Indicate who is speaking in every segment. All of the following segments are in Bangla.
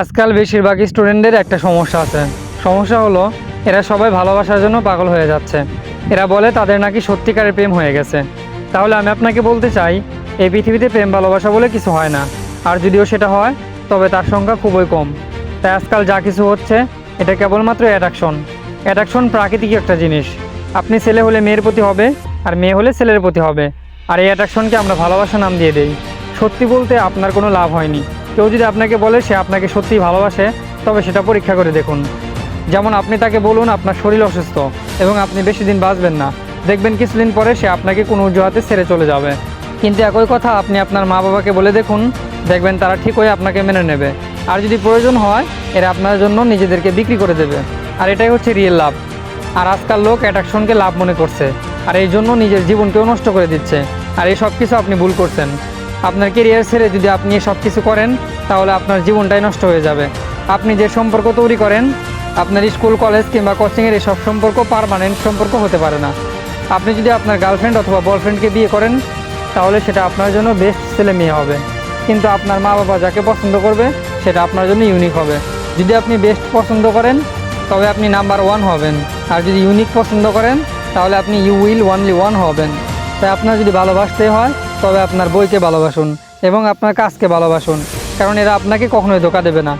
Speaker 1: আজকাল বেশিরভাগ স্টুডেন্টদের একটা সমস্যা আছে। সমস্যা হলো, এরা সবাই ভালোবাসার জন্য পাগল হয়ে যাচ্ছে। এরা বলে তাদের নাকি সত্যিকারের প্রেম হয়ে গেছে। তাহলে আমি আপনাকে বলতে চাই, এই পৃথিবীতে প্রেম, ভালোবাসা বলে কিছু হয় না। আর যদিও সেটা হয়, তবে তার সংখ্যা খুবই কম। তাই আজকাল যা কিছু হচ্ছে, এটা কেবলমাত্র অ্যাট্রাকশন। অ্যাট্রাকশন প্রাকৃতিক একটা জিনিস। আপনি ছেলে হলে মেয়ের প্রতি হবে, আর মেয়ে হলে ছেলের প্রতি হবে। আর এই অ্যাট্রাকশনকে আমরা ভালোবাসা নাম দিয়ে দেই। সত্যি বলতে আপনার কোনো লাভ হয়নি। কেউ যদি আপনাকে বলে সে আপনাকে সত্যিই ভালোবাসে, তবে সেটা পরীক্ষা করে দেখুন। যেমন আপনি তাকে বলুন, আপনার শরীর অসুস্থ এবং আপনি বেশি দিন বাঁচবেন না। দেখবেন কিছুদিন পরে সে আপনাকে কোনো অজুহাতে ছেড়ে চলে যাবে। কিন্তু একই কথা আপনি আপনার মা বাবাকে বলে দেখুন, দেখবেন তারা ঠিকই আপনাকে মেনে নেবে। আর যদি প্রয়োজন হয়, এরা আপনার জন্য নিজেদেরকে বিক্রি করে দেবে। আর এটাই হচ্ছে রিয়েল লাভ আর আজকাল লোক অ্যাট্রাকশনকে লাভ মনে করছে। আর এই জন্য নিজের জীবনকেও নষ্ট করে দিচ্ছে। আর এই সব কিছু আপনি ভুল করছেন। আপনার কেরিয়ার ছেড়ে যদি আপনি সব কিছু করেন তাহলে আপনার জীবনটাই নষ্ট হয়ে যাবে। আপনি যে সম্পর্ক তৈরি করেন, আপনার স্কুল, কলেজ কিংবা কোচিংয়ের এসব সম্পর্ক পারমানেন্ট সম্পর্ক হতে পারে না। আপনি যদি আপনার গার্লফ্রেন্ড অথবা বয়ফ্রেন্ডকে বিয়ে করেন, তাহলে সেটা আপনার জন্য বেস্ট ছেলে মেয়ে হবে। কিন্তু আপনার মা বাবা যাকে পছন্দ করবে, সেটা আপনার জন্য ইউনিক হবে। যদি আপনি বেস্ট পছন্দ করেন, তবে আপনি নাম্বার ওয়ান হবেন। আর যদি ইউনিক পছন্দ করেন, তাহলে আপনি ইউ উইল ওয়ানলি ওয়ান হবেন। তাই আপনার যদি ভালোবাসতে হয়, তবে আপনার বইকে ভালোবাসুন এবং আপনার কাজকে ভালোবাসুন। কারণ এরা আপনাকে কখনোই ধোকা দেবে না।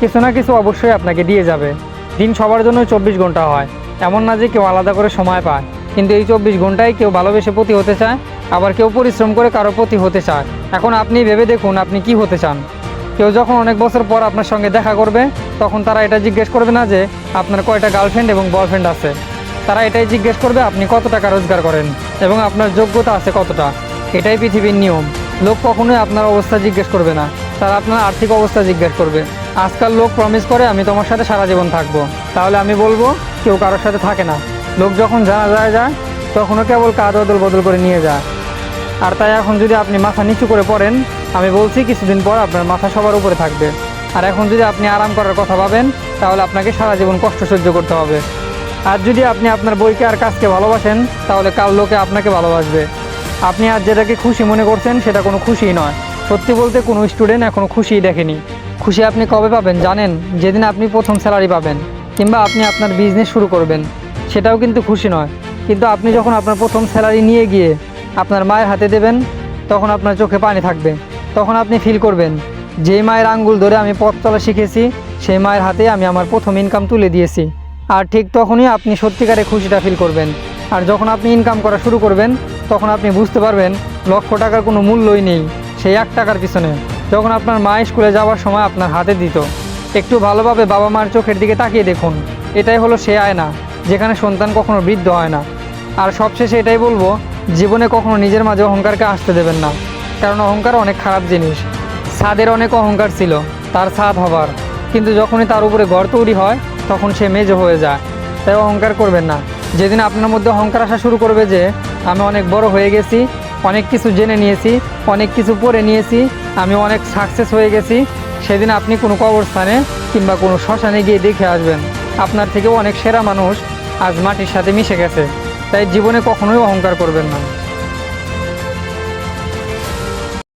Speaker 1: কিছু না কিছু অবশ্যই আপনাকে দিয়ে যাবে। দিন সবার জন্য চব্বিশ ঘণ্টা হয়। এমন না যে কেউ আলাদা করে সময় পায়। কিন্তু এই চব্বিশ ঘন্টায় কেউ ভালোবেসে প্রতি হতে চায়, আবার কেউ পরিশ্রম করে কারও প্রতি হতে চায়। এখন আপনি ভেবে দেখুন আপনি কি হতে চান। কেউ যখন অনেক বছর পর আপনার সঙ্গে দেখা করবে, তখন তারা এটা জিজ্ঞেস করবে না যে, আপনার কয়টা গার্লফ্রেন্ড এবং বয়ফ্রেন্ড আছে? তারা এটাই জিজ্ঞেস করবে, আপনি কত টাকা রোজগার করেন এবং আপনার যোগ্যতা আছে কতটা? এটাই পৃথিবীর নিয়ম। লোক কখনোই আপনার অবস্থা জিজ্ঞেস করবে না। তারা আপনার আর্থিক অবস্থা জিজ্ঞেস করবে। আজকাল লোক প্রমিস করে, আমি তোমার সাথে সারা জীবন থাকব। তাহলে আমি বলব, কেউ কারোর সাথে থাকে না। লোক যখন জানা যায় যায়, তখনও কেবল কাজ অদল বদল করে নিয়ে যায়। আর তাই এখন যদি আপনি মাথা নিচু করে পড়েন, আমি বলছি কিছুদিন পর আপনার মাথা সবার উপরে থাকবে। আর এখন যদি আপনি আরাম করার কথা ভাবেন, তাহলে আপনাকে সারা জীবন কষ্ট সহ্য করতে হবে। আর যদি আপনি আপনার বইকে আর কাজকে ভালোবাসেন, তাহলে কাল লোকে আপনাকে ভালোবাসবে। আপনি আজ যেটাকে খুশি মনে করছেন, সেটা কোনো খুশি নয়। সত্যি বলতে কোনো স্টুডেন্ট এখনও খুশিই দেখেনি। খুশি আপনি কবে পাবেন জানেন? যেদিন আপনি প্রথম স্যালারি পাবেন, কিংবা আপনি আপনার বিজনেস শুরু করবেন, সেটাও কিন্তু খুশি নয়। কিন্তু আপনি যখন আপনার প্রথম স্যালারি নিয়ে গিয়ে আপনার মায়ের হাতে দেবেন, তখন আপনার চোখে পানি থাকবে। তখন আপনি ফিল করবেন যেই মায়ের আঙ্গুল ধরে আমি পথ চলা শিখেছি, সেই মায়ের হাতে আমি আমার প্রথম ইনকাম তুলে দিয়েছি। আর ঠিক তখনই আপনি সত্যিকারে খুশিটা ফিল করবেন। আর যখন আপনি ইনকাম করা শুরু করবেন তখন আপনি বুঝতে পারবেন লক্ষ টাকার কোনো মূল্যই নেই সেই এক টাকার পিছনে। যখন আপনার মা স্কুলে যাওয়ার সময় আপনার হাতে দিত। একটু ভালোভাবে বাবা মার চোখের দিকে তাকিয়ে দেখুন। এটাই হলো সে আয়না, যেখানে সন্তান কখনো বৃদ্ধ হয় না। আর সবশেষে এটাই বলব, জীবনে কখনো নিজের মাঝে অহংকারকে আসতে দেবেন না। কারণ অহংকার অনেক খারাপ জিনিস। ছাদের অনেক অহংকার ছিল, তার ছাদ হবার। কিন্তু যখনই তার উপরে ঘর তৈরি হয়, তখন সে মেজ হয়ে যায়। তাই অহংকার করবেন না। যেদিন আপনার মধ্যে অহংকার আসা শুরু করবে যে আমি অনেক বড় হয়ে গেছি, অনেক কিছু জেনে নিয়েছি, অনেক কিছু পড়ে নিয়েছি, আমি অনেক সাকসেস হয়ে গেছি। সেদিন আপনি কোনো কবরস্থানে কিংবা কোনো শ্মশানে গিয়ে দেখে আসবেন। আপনার থেকেও অনেক সেরা মানুষ আজ মাটির সাথে মিশে গেছে। তাই জীবনে কখনোই অহংকার করবেন না।